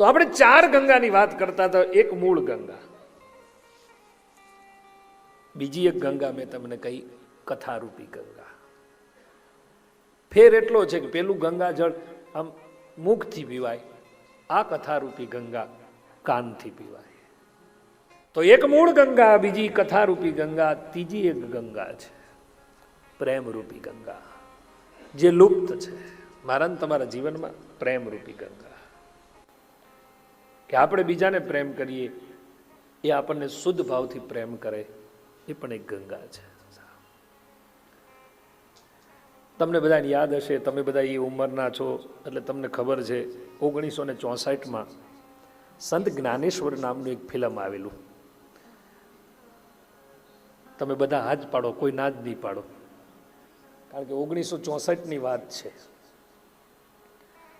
તો આપણે ચાર ગંગાની વાત કરતા હતા, એક મૂળ ગંગા. બીજી એક ગંગા મેં તમને કહી, કથારૂપી ગંગા. ફેર એટલો છે કે પેલું ગંગા જળ આમ મુખથી પીવાય, આ કથારૂપી ગંગા કાનથી પીવાય. તો એક મૂળ ગંગા, બીજી કથારૂપી ગંગા, ત્રીજી એક ગંગા છે. પ્રેમરૂપી ગંગા. જે લુપ્ત છે. મારા તમારા જીવનમાં પ્રેમરૂપી ગંગા. કે આપણે બીજાને પ્રેમ કરીએ, એ આપણને શુદ્ધ ભાવથી પ્રેમ કરે, એ પણ એક ગંગા છે. તમને બધાને યાદ હશે, તમે બધા એ ઉંમરના છો, એટલે તમને ખબર છે, ઓગણીસો ને ચોસઠમાં સંત જ્ઞાનેશ્વર નામનું એક ફિલ્મ આવેલું. તમે બધા હાથ પાડો, કોઈ ના જ નહીં પાડો. કારણ કે ઓગણીસો ચોસઠની વાત છે.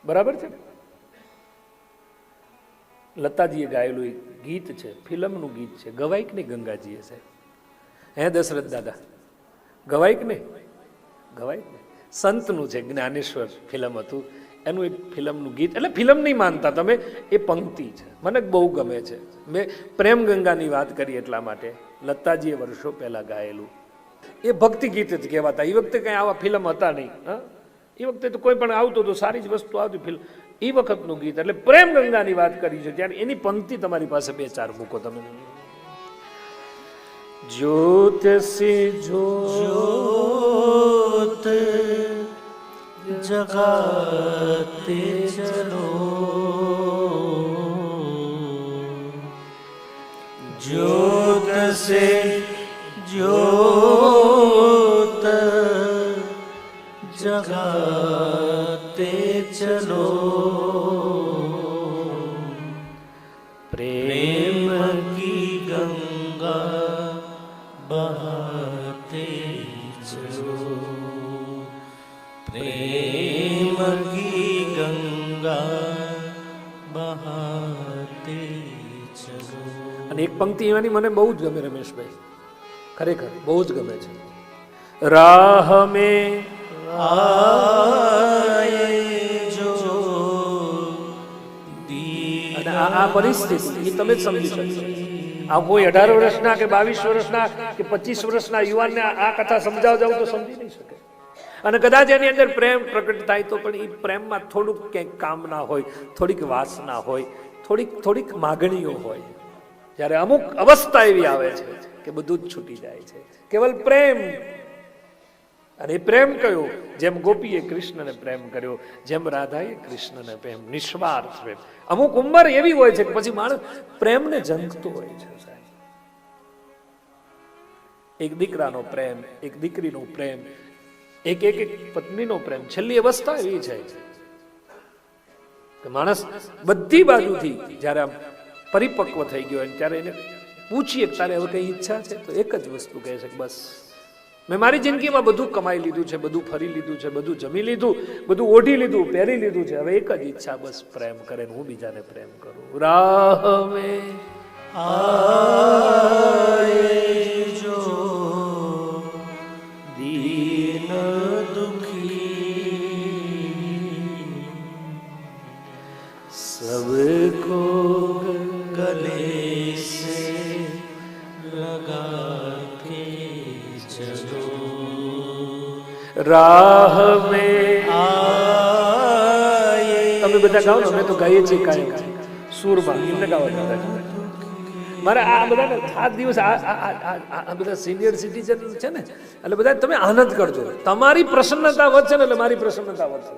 બરાબર છે ને? લતાજીએ ગાયેલું એક ગીત છે, ફિલ્મનું ગીત છે ગવાઈક ને ગંગાજીએ છે હે દશરથ દાદા ગવાયક ને ગવાયક ને સંતનું છે, જ્ઞાનેશ્વર ફિલ્મ હતું. એનું એક ફિલ્મનું ગીત, એટલે ફિલ્મ નહીં માનતા તમે, એ પંક્તિ છે. મને બહુ ગમે છે. મેં પ્રેમ ગંગાની વાત કરી એટલા માટે. લતાજીએ વર્ષો પહેલાં ગાયેલું. એ ભક્તિ ગીત જ કહેવાતા. એ વખતે કંઈ આવા ફિલ્મ હતા નહીં, હા? એ વખતે તો કોઈ પણ આવતું તો સારી જ વસ્તુ આવતી ફિલ્મ. એ વખતનું ગીત એટલે પ્રેમ ગંગાની વાત કરી છે ત્યારે એની પંક્તિ તમારી પાસે બે ચાર મૂકો તમે જ્યોત સે જ્યોત જગાતે ચલો જ્યોત સે જ્યોત જગા સજનો પ્રેમ કી ગંગા બહતે ચલો પ્રેમ કી ગંગા બહતે ચલો અને એક પંક્તિ એવાની મને બહુ જ ગમે રમેશભાઈ. ખરેખર બહુ જ ગમે છે. રાહ મે આ આ પરિસ્થિતિ, એ તમે જ સમજી શકશો આ કોઈ અઢાર વર્ષના કે બાવીસ વર્ષના કે પચીસ વર્ષના યુવાનને આ કથા સમજાવ જાવ તો સમજી નહીં શકે. અને કદાચ એની અંદર પ્રેમ પ્રગટ થાય તો પણ એ પ્રેમમાં થોડુંક ક્યાંક કામના હોય, થોડીક વાસના હોય, થોડીક થોડીક માગણીઓ હોય. જ્યારે અમુક અવસ્થા એવી આવે છે કે બધું જ છૂટી જાય છે. કેવલ પ્રેમ અને પ્રેમ કયો જેમ ગોપીએ કૃષ્ણને પ્રેમ કર્યો, જેમ રાધાએ કૃષ્ણને પ્રેમ, નિસ્વાર્થ પ્રેમ. અમુક ઉંમર એવી હોય છે કે પછી માણસ પ્રેમને જંકતો હોય છે એક દીકરાનો પ્રેમ, એક દીકરીનો પ્રેમ, એક એક એક પત્નીનો પ્રેમ. છેલ્લી અવસ્થા એવી જાય છે માણસ બધી બાજુથી જ્યારે આમ પરિપક્વ થઈ ગયો હોય ત્યારે એને પૂછીએ તારે હવે કઈ ઈચ્છા છે? તો એક જ વસ્તુ કહે છે બસ. મેં મારી જિંદગીમાં બધું કમાઈ લીધું છે, બધું ફરી લીધું છે, બધું જમી લીધું, બધું ઓઢી લીધું, પહેરી લીધું છે. હવે એક જ ઈચ્છા, બસ પ્રેમ કરે હું બીજાને પ્રેમ કરું. રાહવે જો દીન દુખી. સબકો રાહ મે આય તમે બધા ગાઓ ને અમે તો ગાઈએ છીએ કાયમ. સૂરમાં એમને ગાવ બધા. મારે આ બધા સાત દિવસ આ બધા સિનિયર સિટીઝન છે ને એટલે બધા તમે આનંદ કરજો. તમારી પ્રસન્નતા વધશે ને એટલે મારી પ્રસન્નતા વધશે.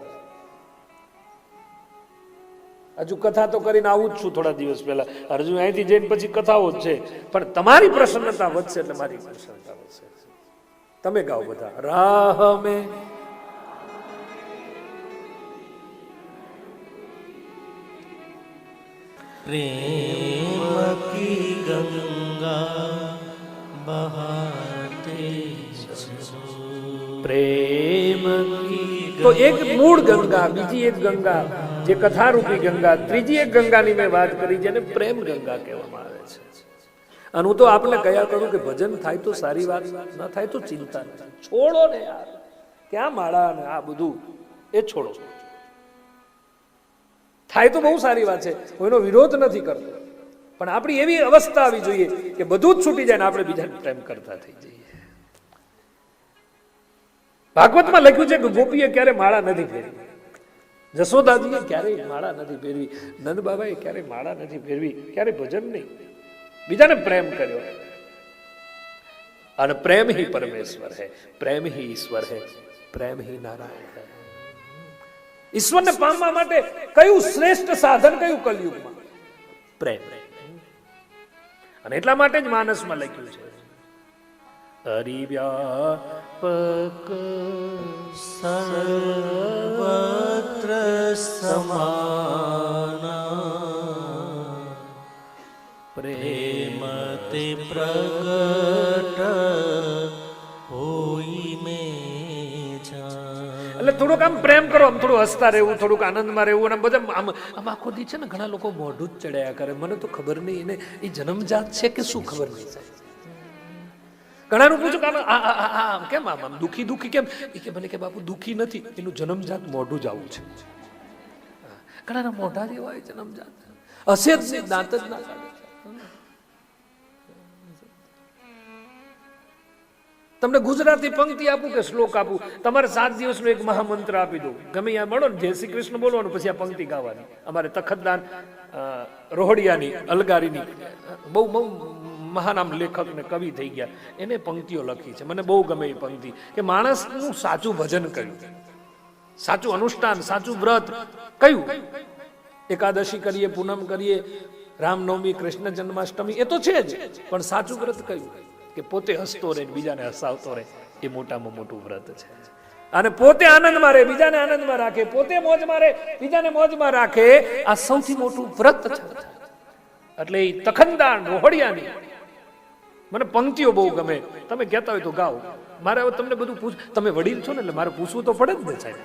હજુ કથા તો કરીને આવું જ છું થોડા દિવસ પહેલા. હજુ અહીંથી જઈને પછી કથાઓ જ છે. પણ તમારી પ્રસન્નતા વધશે એટલે મારી પ્રસન્નતા વધશે. તમે ગાઓ બધા રાહ મેં प्रेम की गंगा बहाते चलो પ્રેમ તો એક મૂળ ગંગા બીજી એક ગંગા જે કથારૂપી ગંગા ત્રીજી એક ગંગાની મેં વાત કરી જેને પ્રેમ ગંગા કહેવામાં આવે છે અને હું તો આપને કયા કરું કે ભજન થાય તો સારી વાત, ન થાય તો ચિંતા છોડો ને યાર. ક્યાં માળા ને આ બધું? એ છોડો. થાય તો બહુ સારી વાત છે. હું વિરોધ નથી કરતો. પણ આપણી એવી અવસ્થા આવી જોઈએ કે બધું જ છૂટી જાય ને આપણે બીજાને પ્રેમ કરતા થઈ જઈએ. ભાગવતમાં લખ્યું છે કે ગોપીએ ક્યારે માળા નથી ફેરવી? જશોદાજીએ ક્યારેય માળા નથી પહેરવી નંદ બાબાએ ક્યારેય માળા નથી પહેરવી ક્યારે ભજન નહીં. બીજાને પ્રેમ કર્યો અને પ્રેમ ही પરમેશ્વર है પ્રેમ ही ઈશ્વર है પ્રેમ ही નારાયણ है ઈશ્વરને પામવા માટે કયું શ્રેષ્ઠ સાધન કયું કલયુગમાં પ્રેમ અને એટલા માટે જ માનસમાં લખ્યું છે હરિવ્યાપક સર્વત્ર સમાના પ્રેમ પ્રેમતે પ્રગટ હોઈ મે એટલે થોડુંક આમ પ્રેમ કરો, આમ થોડું હસતા રહેવું, થોડુંક આનંદમાં રહેવું અને બધા આમ આમ આખો દી છે ને ઘણા લોકો મોઢું જ ચડ્યા કરે. મને તો ખબર નહીં, એને એ જન્મજાત છે કે શું ખબર નહીં ઘણાનું પૂછું કે આમ કેમ આમ આમ દુઃખી દુઃખી કેમ? એ કે મને કે બાપુ દુઃખી નથી, એનું જન્મજાત મોઢું જ આવું છે. ઘણાના મોઢા જેવા હોય જન્મજાત. હશે જ દાંત જ ના કાઢે તમને ગુજરાતી પંક્તિ આપું કે શ્લોક આપું? તમારે સાત દિવસનો એક મહામંત્ર આપી દઉં. ગમે ત્યાં મળો ને, જય શ્રી કૃષ્ણ બોલવાનું, પછી આ પંક્તિ ગાવાની. અમારે તખતદાન રોહડિયાની, અલગારીની, બહુ બહુ મહાન આમ લેખક ને કવિ થઈ ગયા. એને પંક્તિઓ લખી છે. મને બહુ ગમે એ પંક્તિ. કે માણસનું સાચું ભજન કર્યું સાચું અનુષ્ઠાન, સાચું વ્રત કયું? એકાદશી કરીએ, પૂનમ કરીએ, રામનવમી, કૃષ્ણ જન્માષ્ટમી, એ તો છે જ. પણ સાચું વ્રત કયું? કે પોતે હસતો રહે બીજાને હસાવતો રહે, એ મોટામાં મોટું વ્રત છે. અને પોતે આનંદમાં રહે, બીજાને આનંદમાં રાખે, પોતે મોજમાં રહે, બીજાને મોજમાં રાખે, આ સૌથી મોટું વ્રત છે. એટલે એ તખનદાન રોહડિયાની. મને પંક્તિઓ બહુ ગમે. તમે કહેતા હોય તો ગાઓ. મારે હવે તમને બધું પૂછ, તમે વડીલ છો ને એટલે મારે પૂછવું તો પડે જ ને સાહેબ.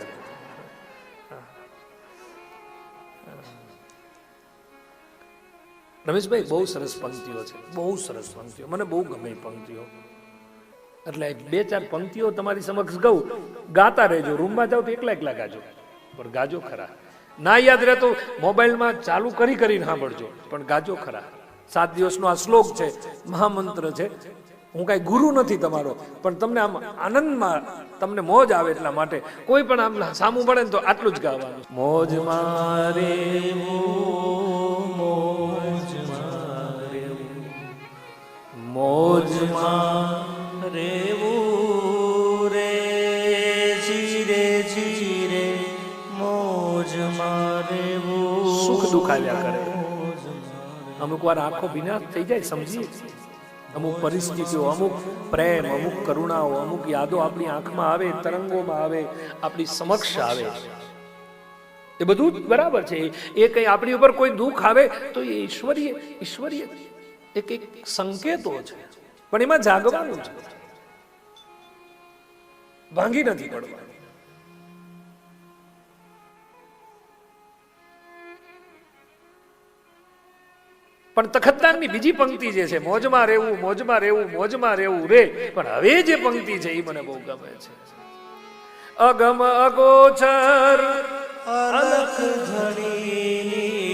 રમેશભાઈ, બહુ સરસ પંક્તિઓ છે. બહુ સરસ પંક્તિઓ. મને બહુ ગમે પંક્તિઓ. એટલે બે ચાર પંક્તિઓ તમારી સમક્ષ કહું ગાતા રહેજો. રૂમમાં જાઓ તો એકલા એકલા ગાજો. પણ ગાજો ખરા. ના યાદ રહેતો, મોબાઈલમાં ચાલુ કરી કરીને સાંભળજો. પણ ગાજો ખરા. સાત દિવસનો આ શ્લોક છે, મહામંત્ર છે. હું કાંઈ ગુરુ નથી તમારો, પણ તમને આમ આનંદમાં તમને મોજ આવે એટલા માટે. કોઈ પણ આમ સામું પડે ને તો આટલું જ ગાવાનું. મોજ મારે અમુક વાર આંખો વિનાશ થઈ જાય, સમજીએ? અમુક પરિસ્થિતિઓ, અમુક પ્રેમ, અમુક કરુણાઓ, અમુક યાદો આપણી આંખમાં આવે, તરંગોમાં આવે, આપણી સમક્ષ આવે. એ બધું બરાબર છે. એ કઈ આપણી ઉપર કોઈ દુઃખ આવે, તો એ ઈશ્વરીય ઈશ્વરીય એક એક સંકેતો છે. પણ એમાં જાગવાનું છે. ભાંગી નથી પડવાનું. પણ તખતદારની બીજી પંક્તિ જે છે, મોજમાં રહેવું મોજમાં રહેવું મોજમાં રહેવું રે. પણ હવે જે પંક્તિ છે એ મને બહુ ગમે છે. અગમ અગોચર, અલખ ધણી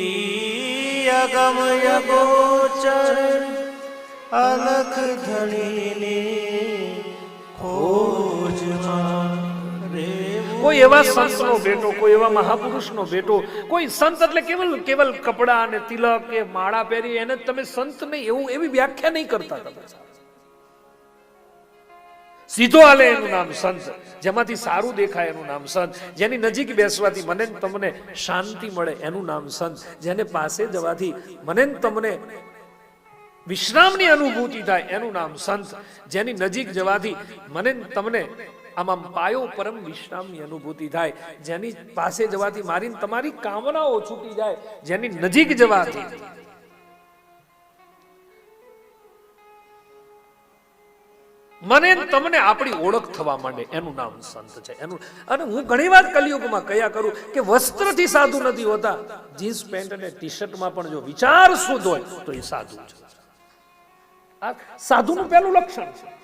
અગમ અગોચર, અલખ ધણીની ખોજમાં કોઈ એવા સંતનો બેટો, કોઈ એવા મહાપુરુષનો બેટો, કોઈ સંત એટલે કેવલ કેવલ કપડા અને તિલક કે માળા પહેરી એને તમે સંત નહીં એવું, એવી વ્યાખ્યા નહીં કરતા તમે. સીધો આલે એનું નામ સંત, જેમાંથી સારું દેખાય એનું નામ સંત, જેની નજીક બેસવાથી મને ને તમને શાંતિ મળે એનું નામ સંત, જેને પાસે જવાથી મને ને તમને વિશ્રામની અનુભૂતિ થાય એનું નામ સંત, જેની નજીક જવાથી મને ને તમને આમ પાયો પરમ વિશ્રામની અનુભૂતિ થાય. જેની પાસે જવાથી મારી તમારી કામનાઓ છૂટી જાય. જેની નજીક જવાથી. મને તમને આપણી ઓળખ થવા માંડે. એનું નામ સંત છે. એનું અને હું ઘણી વાર કલિયુગમાં કયા કરું કે વસ્ત્રથી સાધુ નથી હોતા. જીન્સ, પેન્ટ અને ટી શર્ટમાં પણ જો વિચાર શુદ્ધ હોય, તો એ સાધુ છે. આ સાધુનું પહેલું લક્ષણ છે.